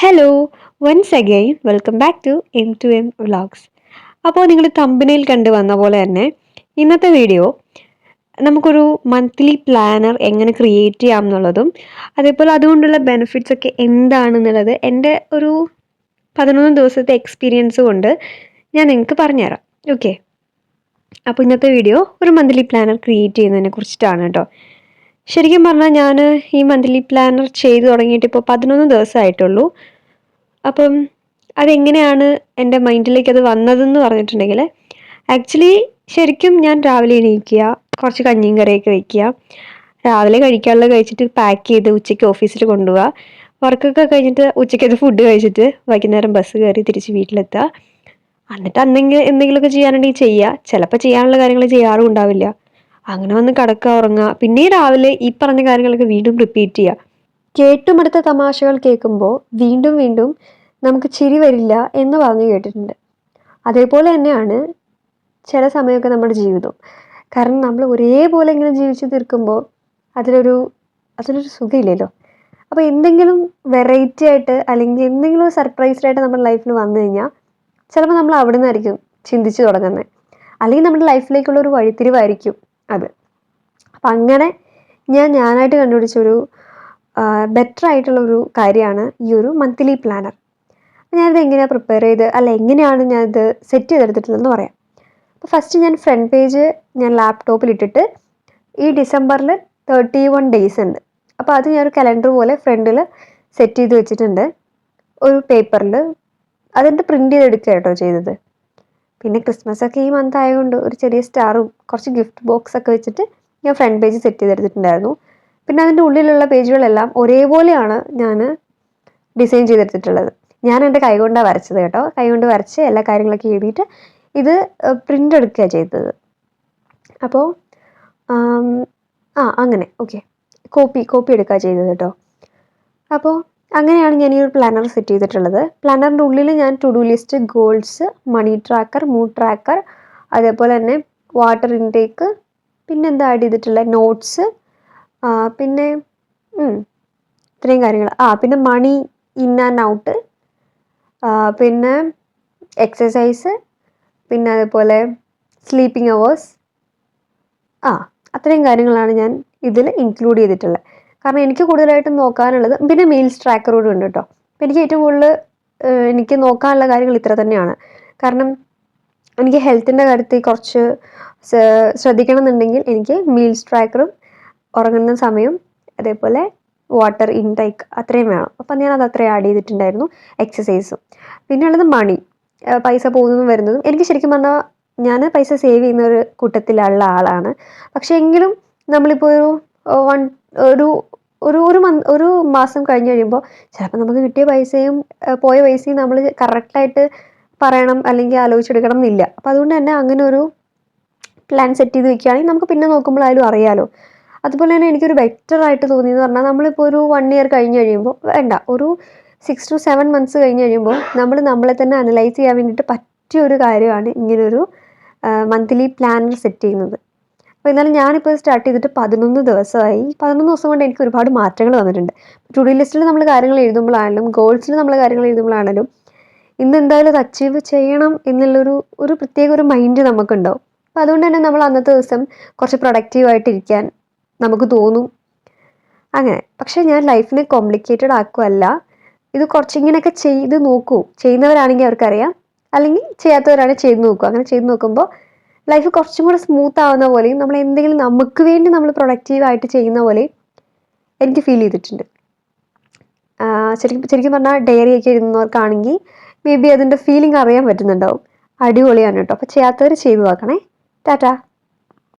Hello once again welcome back to M to M vlogs അപ്പോൾ നിങ്ങൾ തമ്പനയിൽ കണ്ടു വന്ന പോലെ തന്നെ ഇന്നത്തെ വീഡിയോ നമുക്കൊരു മന്ത്ലി പ്ലാനർ എങ്ങനെ ക്രിയേറ്റ് ചെയ്യാം എന്നുള്ളതും അതേപോലെ അതുകൊണ്ടുള്ള ബെനിഫിറ്റ്സ് ഒക്കെ എന്താണെന്നുള്ളത് എന്റെ ഒരു പതിനൊന്ന് ദിവസത്തെ എക്സ്പീരിയൻസ് കൊണ്ട് ഞാൻ നിങ്ങൾക്ക് പറഞ്ഞുതരാം. ഓക്കെ അപ്പോൾ ഇന്നത്തെ വീഡിയോ ഒരു മന്ത്ലി പ്ലാനർ ക്രിയേറ്റ് ചെയ്യുന്നതിനെ കുറിച്ചിട്ടാണ് കേട്ടോ. ശരിക്കും പറഞ്ഞാൽ ഞാൻ ഈ മന്ത്ലി പ്ലാനർ ചെയ്തു തുടങ്ങിയിട്ട് ഇപ്പോൾ പതിനൊന്ന് ദിവസമായിട്ടുള്ളൂ അപ്പം അതെങ്ങനെയാണ് എന്റെ മൈൻഡിലേക്ക് അത് വന്നതെന്ന് പറഞ്ഞിട്ടുണ്ടെങ്കിൽ ആക്ച്വലി ശരിക്കും ഞാൻ രാവിലെ എണീക്കുക കുറച്ച് കഞ്ഞിയും കറിയൊക്കെ വയ്ക്കുക രാവിലെ കഴിക്കാനുള്ളത് കഴിച്ചിട്ട് പാക്ക് ചെയ്ത് ഉച്ചയ്ക്ക് ഓഫീസിൽ കൊണ്ടുപോവുക വർക്കൊക്കെ കഴിഞ്ഞിട്ട് ഉച്ചയ്ക്കത് ഫുഡ് കഴിച്ചിട്ട് വൈകുന്നേരം ബസ് കയറി തിരിച്ച് വീട്ടിലെത്തുക. എന്നിട്ട് എന്തെങ്കിലും എന്തെങ്കിലുമൊക്കെ ചെയ്യാനുണ്ടെങ്കിൽ ചെയ്യുക. ചിലപ്പോൾ ചെയ്യാനുള്ള കാര്യങ്ങൾ ചെയ്യാറും ഉണ്ടാവില്ല. അങ്ങനെ വന്ന് കിടക്കുക ഉറങ്ങുക പിന്നെ രാവിലെ ഈ പറഞ്ഞ കാര്യങ്ങളൊക്കെ വീണ്ടും റിപ്പീറ്റ് ചെയ്യുക കേട്ടുമടുത്ത തമാശകൾ കേൾക്കുമ്പോൾ വീണ്ടും വീണ്ടും നമുക്ക് ചിരി വരില്ല എന്ന് പറഞ്ഞ് കേട്ടിട്ടുണ്ട്. അതേപോലെ തന്നെയാണ് ചില സമയമൊക്കെ നമ്മുടെ ജീവിതം കാരണം നമ്മൾ ഒരേപോലെ ഇങ്ങനെ ജീവിച്ചു തീർക്കുമ്പോൾ അതിലൊരു അതിലൊരു സുഖമില്ലല്ലോ. അപ്പോൾ എന്തെങ്കിലും വെറൈറ്റി ആയിട്ട് അല്ലെങ്കിൽ എന്തെങ്കിലും സർപ്രൈസ്ഡ് ആയിട്ട് നമ്മുടെ ലൈഫിൽ വന്നു കഴിഞ്ഞാൽ ചിലപ്പോൾ നമ്മൾ അവിടെ നിന്നായിരിക്കും ചിന്തിച്ചു തുടങ്ങുന്നത് അല്ലെങ്കിൽ നമ്മുടെ ലൈഫിലേക്കുള്ള ഒരു വഴിത്തിരിവായിരിക്കും. അത്. അപ്പം അങ്ങനെ ഞാൻ ഞാനായിട്ട് കണ്ടുപിടിച്ചൊരു ബെറ്റർ ആയിട്ടുള്ള ഒരു കാര്യമാണ് ഈ ഒരു മന്ത്ലി പ്ലാനർ ഞാനിത് എങ്ങനെയാണ് പ്രിപ്പയർ ചെയ്ത് അല്ല എങ്ങനെയാണ് ഞാനിത് സെറ്റ് ചെയ്തെടുത്തിട്ടുള്ളതെന്ന് പറയാം. അപ്പോൾ ഫസ്റ്റ് ഞാൻ ഫ്രണ്ട് പേജ് ഞാൻ ലാപ്ടോപ്പിൽ ഇട്ടിട്ട് ഈ ഡിസംബറിൽ തേർട്ടി വൺ ഡേയ്സ് ഉണ്ട്. അപ്പോൾ അത് ഒരു കലണ്ടർ പോലെ ഫ്രണ്ടിൽ സെറ്റ് ചെയ്ത് വെച്ചിട്ടുണ്ട്. ഒരു പേപ്പറിൽ അതിന്റെ പ്രിന്റ് ചെയ്തെടുക്കുക കേട്ടോ ചെയ്തത്? പിന്നെ ക്രിസ്മസ് ഒക്കെ ഈ മന്ത് ആയതുകൊണ്ട് ഒരു ചെറിയ സ്റ്റാറും കുറച്ച് ഗിഫ്റ്റ് ബോക്സ് ഒക്കെ വെച്ചിട്ട് ഞാൻ ഫ്രണ്ട് പേജ് സെറ്റ് ചെയ്തെടുത്തിട്ടുണ്ടായിരുന്നു. പിന്നെ അതിന്റെ ഉള്ളിലുള്ള പേജുകളെല്ലാം ഒരേപോലെയാണ് ഞാൻ ഡിസൈൻ ചെയ്തെടുത്തിട്ടുള്ളത്. ഞാൻ എന്റെ കൈകൊണ്ടാണ് വരച്ചത് കേട്ടോ. കൈകൊണ്ട് വരച്ച് എല്ലാ കാര്യങ്ങളൊക്കെ എഴുതിയിട്ട് ഇത് പ്രിന്റ് എടുക്കുക ചെയ്തത്. അപ്പോൾ ആ അങ്ങനെ. ഓക്കെ കോപ്പി കോപ്പി എടുക്കുക ചെയ്തത് കേട്ടോ. അപ്പോൾ അങ്ങനെയാണ് ഞാൻ ഈ ഒരു പ്ലാനർ സെറ്റ് ചെയ്തിട്ടുള്ളത്. പ്ലാനറിന്റെ ഉള്ളിൽ ഞാൻ to do list goals money tracker mood tracker അതേപോലെ തന്നെ വാട്ടർ ഇൻടേക്ക് പിന്നെന്താ ആഡ് ചെയ്തിട്ടുള്ള? നോട്ട്സ് പിന്നെ ഇത്രയും കാര്യങ്ങൾ. ആ പിന്നെ മണി ഇൻ ആൻഡ് ഔട്ട് പിന്നെ എക്സസൈസ് പിന്നെ അതേപോലെ സ്ലീപ്പിംഗ് അവേഴ്സ് ആ അത്രയും കാര്യങ്ങളാണ് ഞാൻ ഇതിൽ ഇൻക്ലൂഡ് ചെയ്തിട്ടുള്ളത് കാരണം എനിക്ക് കൂടുതലായിട്ടും നോക്കാനുള്ളത് പിന്നെ മീൽസ് ട്രാക്കർ കൂടെ ഉണ്ട് കേട്ടോ അപ്പം എനിക്ക് ഏറ്റവും കൂടുതൽ എനിക്ക് നോക്കാനുള്ള കാര്യങ്ങൾ ഇത്ര തന്നെയാണ്. കാരണം എനിക്ക് ഹെൽത്തിന്റെ കാര്യത്തിൽ കുറച്ച് ശ്രദ്ധിക്കണം എന്നുണ്ടെങ്കിൽ എനിക്ക് മീൽസ് ട്രാക്കറും ഉറങ്ങുന്ന സമയം അതേപോലെ വാട്ടർ ഇൻടേക്ക് അത്രയും വേണം. അപ്പം ഞാൻ അത് അത്രയും ആഡ് ചെയ്തിട്ടുണ്ടായിരുന്നു എക്സസൈസും പിന്നെ ഉള്ളത് മണി പൈസ പോകുന്നതും വരുന്നതും. എനിക്ക് ശരിക്കും പറഞ്ഞാൽ ഞാൻ പൈസ സേവ് ചെയ്യുന്ന ഒരു കൂട്ടത്തിലുള്ള ആളാണ്. പക്ഷേ എങ്കിലും നമ്മളിപ്പോൾ ഒരു വൺ ഒരു ഒരു ഒരു മന്ത് ഒരു മാസം കഴിഞ്ഞ് കഴിയുമ്പോൾ ചിലപ്പോൾ നമുക്ക് കിട്ടിയ പൈസയും പോയ പൈസയും നമ്മൾ കറക്റ്റായിട്ട് പറയണം അല്ലെങ്കിൽ ആലോചിച്ചെടുക്കണം എന്നില്ല അപ്പോൾ അതുകൊണ്ട് തന്നെ അങ്ങനെ ഒരു പ്ലാൻ സെറ്റ് ചെയ്ത് വെക്കുകയാണെങ്കിൽ നമുക്ക് പിന്നെ നോക്കുമ്പോഴായാലും അറിയാലോ. അതുപോലെ തന്നെ എനിക്കൊരു ബെറ്റർ ആയിട്ട് തോന്നിയെന്ന് പറഞ്ഞാൽ നമ്മളിപ്പോൾ ഒരു വൺ ഇയർ കഴിഞ്ഞ് കഴിയുമ്പോൾ വേണ്ട ഒരു സിക്സ് ടു സെവൻ മന്ത്സ് കഴിഞ്ഞ് കഴിയുമ്പോൾ നമ്മൾ നമ്മളെ തന്നെ അനലൈസ് ചെയ്യാൻ വേണ്ടിയിട്ട് പറ്റിയ ഒരു കാര്യമാണ് ഇങ്ങനൊരു മന്ത്ലി പ്ലാനർ സെറ്റ് ചെയ്യുന്നത്. അപ്പോൾ എന്നാലും ഞാനിപ്പോൾ സ്റ്റാർട്ട് ചെയ്തിട്ട് പതിനൊന്ന് ദിവസമായി. പതിനൊന്ന് ദിവസം കൊണ്ട് എനിക്ക് ഒരുപാട് മാറ്റങ്ങൾ വന്നിട്ടുണ്ട്. ടു ഡി ലിസ്റ്റിൽ നമ്മൾ കാര്യങ്ങൾ എഴുതുമ്പോഴാണെങ്കിലും ഗോൾസിൽ നമ്മൾ കാര്യങ്ങൾ എഴുതുമ്പോഴാണെങ്കിലും ഇന്ന് എന്തായാലും അത് അച്ചീവ് ചെയ്യണം എന്നുള്ളൊരു ഒരു പ്രത്യേക ഒരു മൈൻഡ് നമുക്കുണ്ടാവും. അപ്പോൾ അതുകൊണ്ട് തന്നെ നമ്മൾ അന്നത്തെ ദിവസം കുറച്ച് പ്രൊഡക്റ്റീവായിട്ടിരിക്കാൻ നമുക്ക് തോന്നും. അങ്ങനെ. പക്ഷേ ഞാൻ ലൈഫിനെ കോംപ്ലിക്കേറ്റഡ് ആക്കുമല്ല ഇത് കുറച്ചിങ്ങനെയൊക്കെ ചെയ്ത് നോക്കൂ. ചെയ്യുന്നവരാണെങ്കിൽ അവർക്കറിയാം. അല്ലെങ്കിൽ ചെയ്യാത്തവരാണെങ്കിൽ ചെയ്ത് നോക്കൂ. അങ്ങനെ ചെയ്ത് നോക്കുമ്പോൾ ലൈഫ് കുറച്ചും കൂടെ സ്മൂത്ത് ആവുന്ന പോലെയും നമ്മൾ എന്തെങ്കിലും നമുക്ക് വേണ്ടി നമ്മൾ പ്രൊഡക്റ്റീവായിട്ട് ചെയ്യുന്ന പോലെയും എനിക്ക് ഫീൽ ചെയ്തിട്ടുണ്ട്. ശരിക്കും ശരിക്കും പറഞ്ഞാൽ ഡയറി ഒക്കെ എഴുതുന്നവർക്കാണെങ്കിൽ മേ ബി അതിന്റെ ഫീലിംഗ് അറിയാൻ പറ്റുന്നുണ്ടാവും. അടിപൊളിയാണ് കേട്ടോ. അപ്പോൾ ചെയ്യാത്തവർ ചെയ്തു നോക്കണേ. ടാറ്റാ.